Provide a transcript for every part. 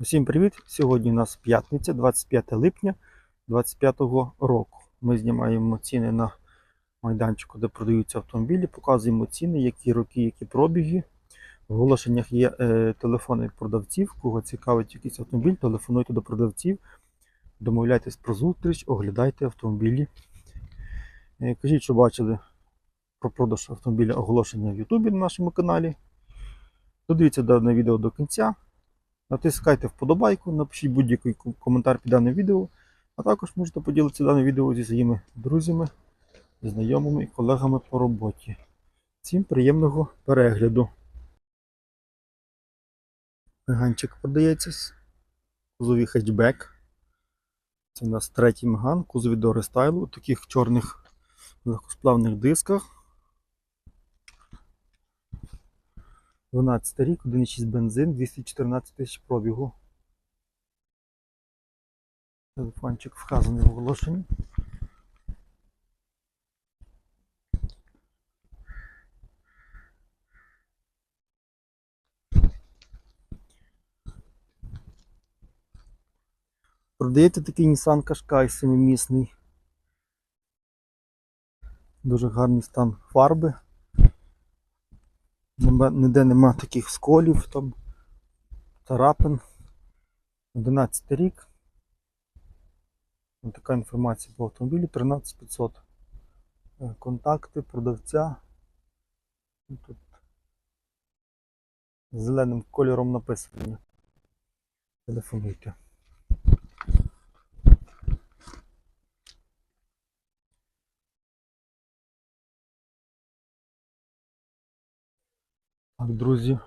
Усім привіт! Сьогодні у нас п'ятниця, 25 липня 2025 року. Ми знімаємо ціни на майданчику, де продаються автомобілі, показуємо ціни, які роки, які пробіги. В оголошеннях є е, телефони продавців. Кого цікавить якийсь автомобіль, телефонуйте до продавців, домовляйтесь про зустріч, оглядайте автомобілі. Е, кажіть, що бачили про продаж автомобіля оголошення в Ютубі на нашому каналі. Додивіться дане відео до кінця. Натискайте вподобайку, напишіть будь-який коментар під дане відео, а також можете поділитися дане відео зі своїми друзями, знайомими і колегами по роботі. Всім приємного перегляду. Меганчик продається. Кузові хетчбек. Це у нас третій меган, кузові до рестайлу, у таких чорних легкосплавних дисках. 12 рік, 1,6 бензин, 214 тисяч пробігу. Телефончик вказаний в оголошенні. Продаєте такий Nissan Qashqai семимісний. Дуже гарний стан фарби. Ніде нема таких сколів, там, царапин. 11 рік. Така інформація по автомобілю 13500. Е, Контакти продавця. Ну, Тут зеленим кольором написано. Телефонуйте. Так, друзі,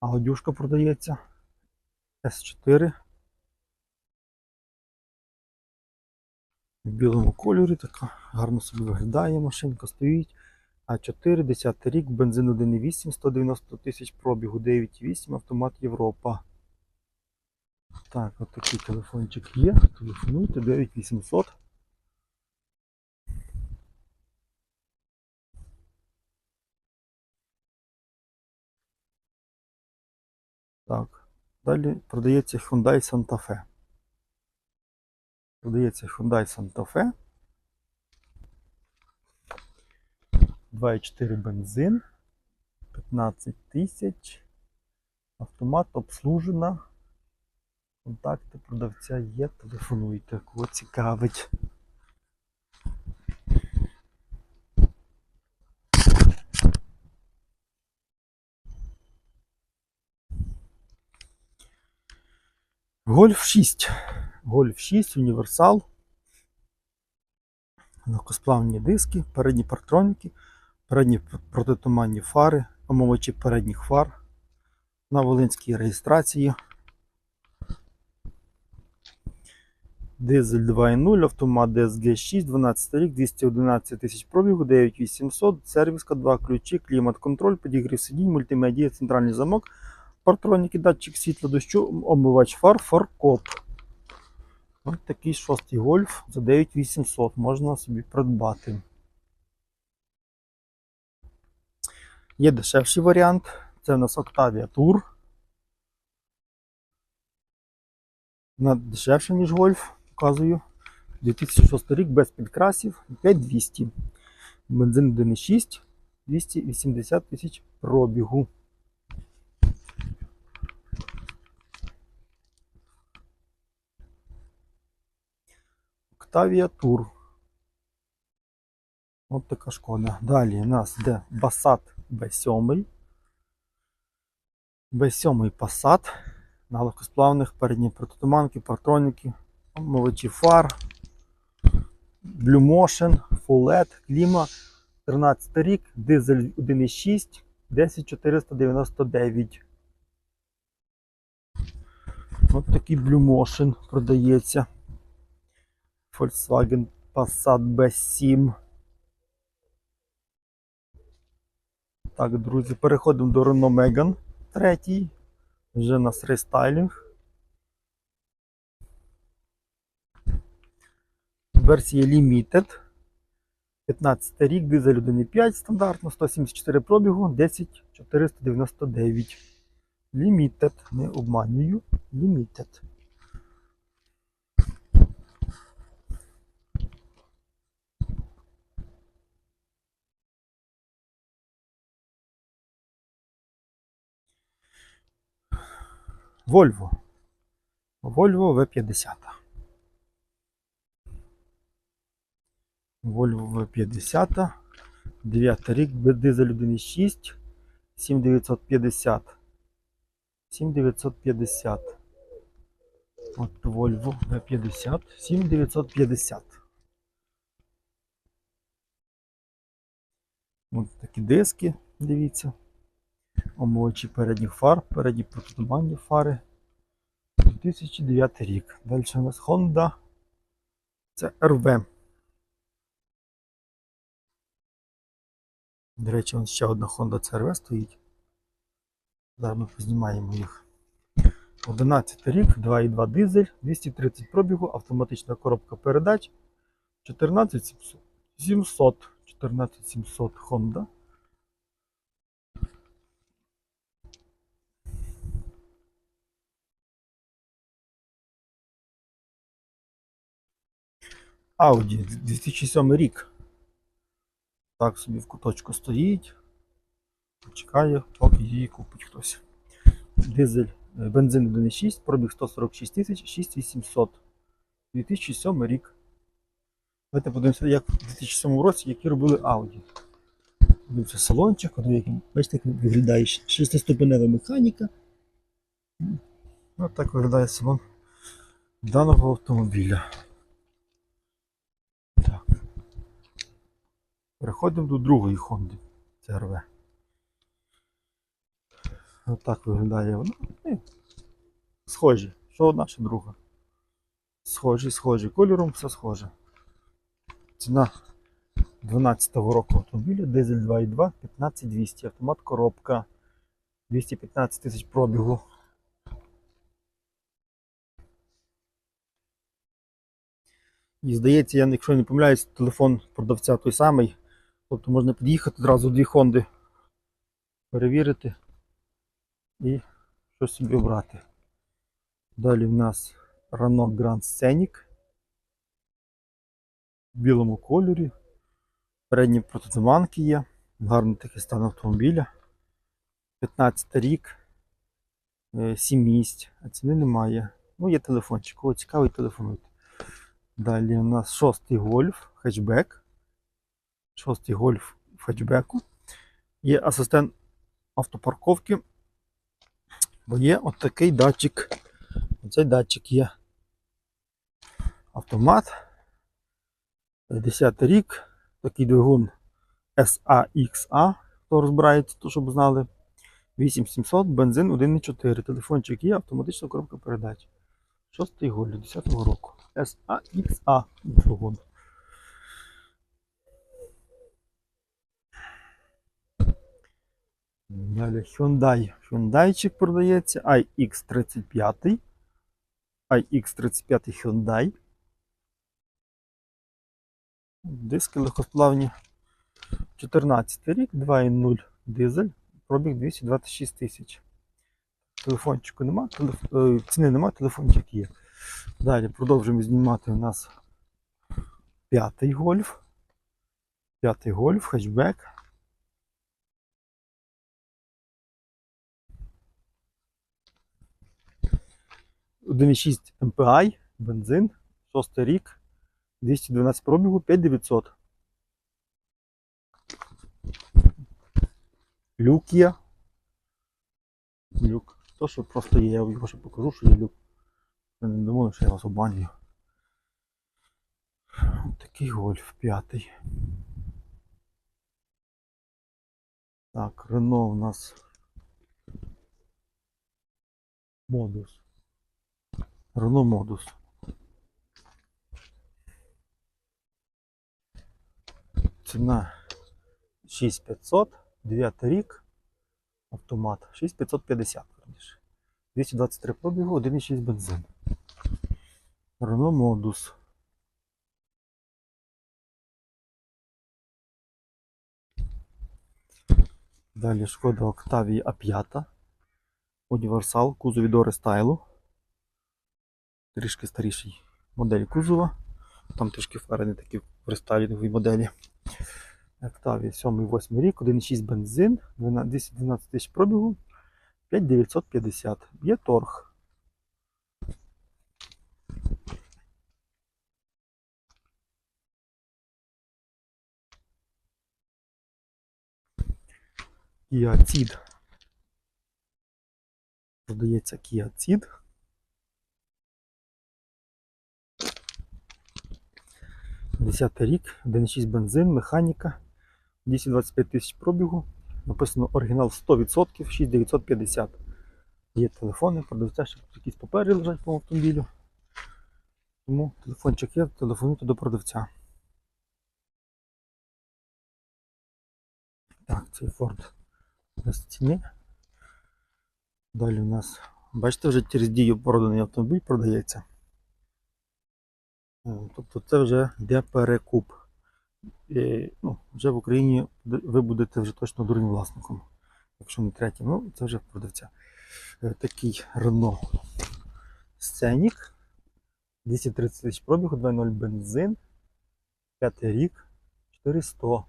аудюшка продається. С4. В білому кольорі така гарно собі виглядає, машинка стоїть. А4, 10 рік, бензин 1,8, 190 тисяч пробігу, 9,8, автомат Європа. Так, от такий телефончик є. Телефонуйте 9800. Далі продається Hyundai Santa Fe. Продається Hyundai Santa Fe. 2,4 бензин. 15 тисяч. Автомат обслужена. Контакти продавця є. Телефонуйте, кого цікавить. Гольф 6. Гольф 6, універсал. Легкосплавні диски, передні партроніки, передні протитуманні фари, омовичі передніх фар на волинській реєстрації. Дизель 2.0, автомат DSG 6, 12 рік, 211 тисяч пробігу, 9800, сервіска, 2 ключі, клімат-контроль, підігрів сидінь, мультимедія, центральний замок, партроніки, датчик світла дощу, омивач фар, фаркоп. Ось такий шостий гольф за 9800 можна собі придбати. Є дешевший варіант. Це у нас Octavia Tour. Вона дешевша, ніж гольф, показую. 2006 рік без підкрасів 5200. Бензин 1,6, 280 тисяч пробігу. Octavia Tour. От така шкода. Далі у нас йде Passat B7. B7 Passat. На легкосплавних передні протитуманки, партроніки, омивачі фар, Blue Motion, кліма. 13 рік, дизель 1,6, 10499. От такий Blue продається. Volkswagen Passat B7. Так, друзі, переходимо до Renault Megane третій. Вже у нас рестайлінг. Версія Limited. 15 рік, дизель 1,5 стандартно, 174 пробігу, 10499. Limited, не обманюю. Limited. Volvo. Volvo V50. Volvo V50. 9 рік, дизель 1.6, 7950. 7950. От Volvo V50, 7950. Ось такі диски, дивіться. Омовичі передніх фар, передні протитуманні фари. 2009 рік. Далі у нас Honda. Це RV. До речі, ось ще одна Honda CRV стоїть. Зараз ми познімаємо їх. 11 рік, 2,2 дизель, 230 пробігу, автоматична коробка передач. 14700. 14700 Honda. Audi 2007 рік. Так собі в куточку стоїть. Чекає, поки її купить хтось. Дизель, е, бензин 1.6, пробіг 146 тисяч, 6800. 2007 рік. Давайте подивимося, як в 2007 році, які робили Audi. Дивіться салончик, бачите, як виглядає шестиступенева механіка. Ось так виглядає салон даного автомобіля. Так. Переходимо до другої Honda CRV. Отак виглядає вона. Ну, Схожі. Що одна, що друга. Схожі, схожі. Кольором все схоже. Ціна 12-го року автомобіля, дизель 2.2, 15200, автомат коробка, 215 тисяч пробігу. І здається, я, якщо не помиляюсь, телефон продавця той самий. Тобто можна під'їхати одразу дві Хонди, перевірити і щось собі обрати. Далі в нас Renault Grand Scenic в білому кольорі. Передні протитуманки є. Гарний такий стан автомобіля. 15 рік, 7 місць, а ціни немає. Ну, є телефончик, кого цікавий, телефонуйте. Далі у нас шостий гольф, хетчбек. Шостий гольф в хетчбеку. Є асистент автопарковки. Бо є от такий датчик. Оцей датчик є. Автомат. 10 рік. Такий двигун SAXA. Хто розбирається, то щоб знали. 8700, бензин 1,4. Телефончик є, автоматична коробка передач. 6 голь 10-го року. SAXA двигун. Далі Hyundai. Hyundaiчик продається. iX35. iX35 Hyundai. Диски легкосплавні. 14 рік, 2.0 дизель, пробіг 226 тисяч. Телефончику нема, телеф... е, ціни нема, телефончик є. Далі продовжуємо знімати у нас п'ятий гольф. П'ятий гольф, хетчбек. 1,6 MPI, бензин, 6 рік, 212 пробігу, 5900. Люк є. Люк. То, що просто є, я його ще покажу, що є люк. Я не думаю, що я вас обманюю. Такий гольф п'ятий. Так, Рено у нас модус. Рено модус. Ціна 6500, 9 рік, автомат, 6550, верніше. 223 пробігу, 1,6 бензин. Renault Modus. Далі шкода Octavia A5. Універсал, кузові до рестайлу трішки старішій моделі кузова. Там трішки фари не такі в рестайлінговій моделі. Октавія 7-8 рік, 1,6 бензин, 10-12 тисяч пробігу, 5950. Є торг. Кіацід. Продається кіацід. 10 рік, 1,6 бензин, механіка, 225 тисяч пробігу. Написано оригінал 100%, 6950. Є телефони, продавця, ще якісь папери лежать по автомобілю. Тому телефончик є, телефонуйте до продавця. Так, цей Ford у нас в. Далі у нас, бачите, вже через дію проданий автомобіль продається. Е, Тобто це вже йде перекуп. І, ну, вже в Україні ви будете вже точно дурним власником. Якщо не третім, ну це вже продавця. Е, Такий Renault Scenic. 230 тисяч пробігу, 2.0 бензин. П'ятий рік, 400.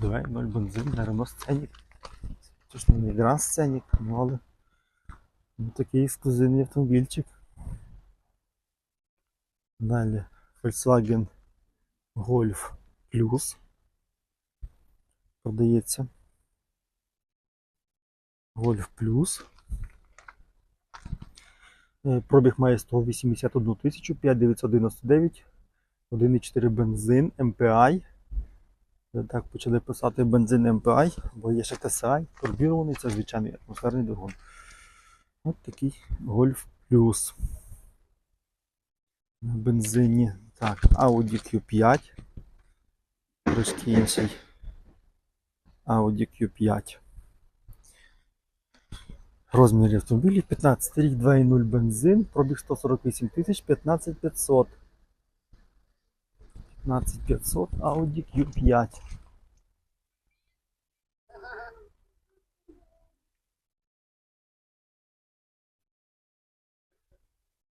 2.0 бензин на Scenic. Це ж не Scenic, ну але ну, такий ексклюзивний автомобільчик. Далі Volkswagen Golf Plus. Продається. Golf Plus. Е, Пробіг має 181 тисячу, 5999, 1,4 бензин, MPI. Е, Так, почали писати бензин MPI, бо є ще TSI, турбірований, це звичайний атмосферний двигун. Ось такий Golf Plus. На бензині. Так, Audi Q5. Трошки інший. Audi Q5. Розмір автомобілів 15 рік, 2.0 бензин, пробіг 148 тисяч, 15500. 15500 Audi Q5.